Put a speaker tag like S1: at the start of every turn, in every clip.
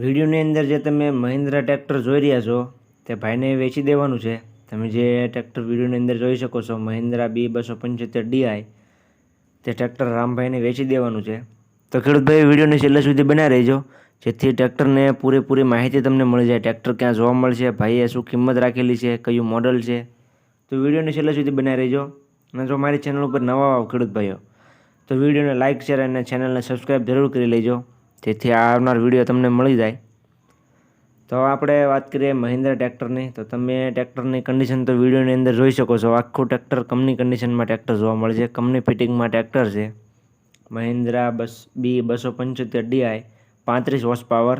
S1: વિડીયોની અંદર જે તમે મહિન્દ્રા ટ્રેક્ટર જોઈ રહ્યા છો, તે ભાઈને વેચી દેવાનું છે. તમે જે ટ્રેક્ટર વિડીયોની અંદર જોઈ શકો છો, મહિન્દ્રા બી બસો પંચોતેર ડીઆઈ તે ટ્રેક્ટર રામભાઈને વેચી દેવાનું છે. તો ખેડૂતભાઈ વિડીયોને છેલ્લે સુધી બનાવી રહેજો. જેથી ટ્રેક્ટરને પૂરેપૂરી માહિતી તમને મળી જાય, ટ્રેક્ટર ક્યાં જોવા મળશે, ભાઈએ શું કિંમત રાખેલી છે, કયું મોડલ છે. તો વિડીયોને છેલ્લે સુધી બનાવી રહેજો. અને જો મારી ચેનલ ઉપર નવા આવો ખેડૂત ભાઈઓ, તો વિડીયોને લાઇક શેર અને ચેનલને સબસ્ક્રાઈબ જરૂર કરી લેજો. જેથી આવનાર વીડિયો તમને મળી જાય. તો આપણે વાત કરીએ મહિન્દ્રા ટ્રેક્ટરની. તો તમે ટ્રેક્ટરની કન્ડિશન તો વિડીયોની અંદર જોઈ શકો છો. આખું ટ્રેક્ટર કમની કન્ડિશનમાં ટ્રેક્ટર જોવા મળે છે. કમની ફિટિંગમાં ટ્રેક્ટર છે. મહિન્દ્રા બસ બી બસો પંચોતેર ડીઆઈ પાંત્રીસ હોર્સ પાવર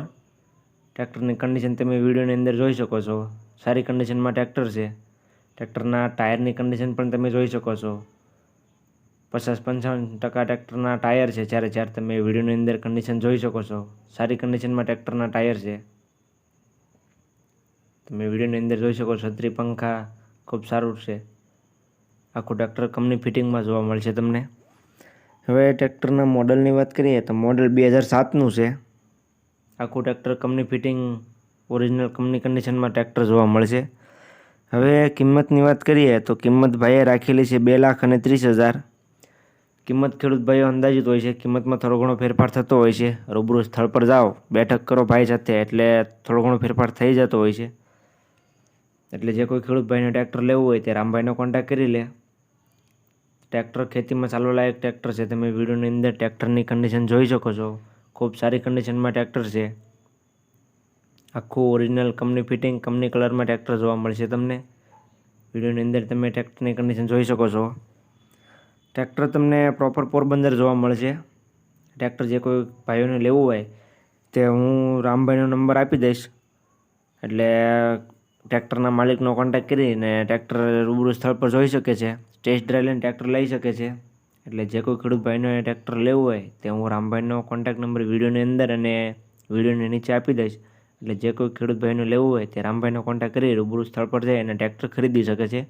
S1: ટ્રેક્ટરની કન્ડિશન તમે વિડીયોની અંદર જોઈ શકો છો. સારી કન્ડિશનમાં ટ્રેક્ટર છે. ટ્રેક્ટરના ટાયરની કન્ડિશન પણ તમે જોઈ શકો છો. પચાસ પંચાવન ટકા ટ્રેક્ટરના ટાયર છે. જ્યારે જ્યારે તમે વિડીયોની અંદર કન્ડિશન જોઈ શકો છો, સારી કન્ડિશનમાં ટ્રેક્ટરના ટાયર છે. તમે વિડીયોની અંદર જોઈ શકો છત્રી પંખા ખૂબ સારું છે. આખું ટ્રેક્ટર કંપની ફિટિંગમાં જોવા મળશે તમને. હવે ટ્રેક્ટરના મોડલની વાત કરીએ તો મોડલ બે હજાર સાતનું છે. આખું tractor company fitting original company કન્ડિશનમાં ટ્રેક્ટર જોવા મળશે. હવે કિંમતની વાત કરીએ તો કિંમત ભાઈએ રાખેલી છે બે લાખ અને ત્રીસ હજાર. કિંમત ખેડૂત ભાઈઓ અંદાજિત હોય છે. કિંમતમાં થોડો ઘણો ફેરફાર થતો હોય છે. રૂબરૂ સ્થળ પર જાઓ. બેઠક કરો ભાઈ સાથે. એટલે થોડો ઘણો ફેરફાર થઈ જતો હોય છે. એટલે જે કોઈ ખેડૂત ભાઈને ટ્રેક્ટર લેવું હોય તે રામભાઈનો કોન્ટેક્ટ કરી લે. ટ્રેક્ટર ખેતીમાં ચાલવાલાયક ટ્રેક્ટર છે. તમે વિડીયોની અંદર ટ્રેક્ટરની કન્ડિશન જોઈ શકો છો. ખૂબ સારી કન્ડિશનમાં ટ્રેક્ટર છે. આખું ઓરિજિનલ કંપની ફિટિંગ કંપની કલરમાં ટ્રેક્ટર જોવા મળશે તમને. વિડીયોની અંદર તમે ટ્રેક્ટરની કન્ડિશન જોઈ શકો છો. ટ્રેક્ટર તમને પ્રોપર પોરબંદર જોવા મળશે. ટ્રેક્ટર જે કોઈ ભાઈઓને લેવું હોય તે હું રામભાઈનો નંબર આપી દઈશ. એટલે ટ્રેક્ટરના માલિકનો કોન્ટેક્ટ કરીને ટ્રેક્ટર રૂબરૂ સ્થળ પર જોઈ શકે છે. ટેસ્ટ ડ્રાઈવ લઈને ટ્રેક્ટર લઈ શકે છે. એટલે જે કોઈ ખેડૂત ભાઈનો ટ્રેક્ટર લેવું હોય તે હું રામભાઈનો કોન્ટેક્ટ નંબર વિડીયોની અંદર અને વિડીયોની નીચે આપી દઈશ. એટલે જે કોઈ ખેડૂત ભાઈનું લેવું હોય તે રામભાઈનો કોન્ટેક્ટ કરી રૂબરૂ સ્થળ પર જઈ અને ટ્રેક્ટર ખરીદી શકે છે.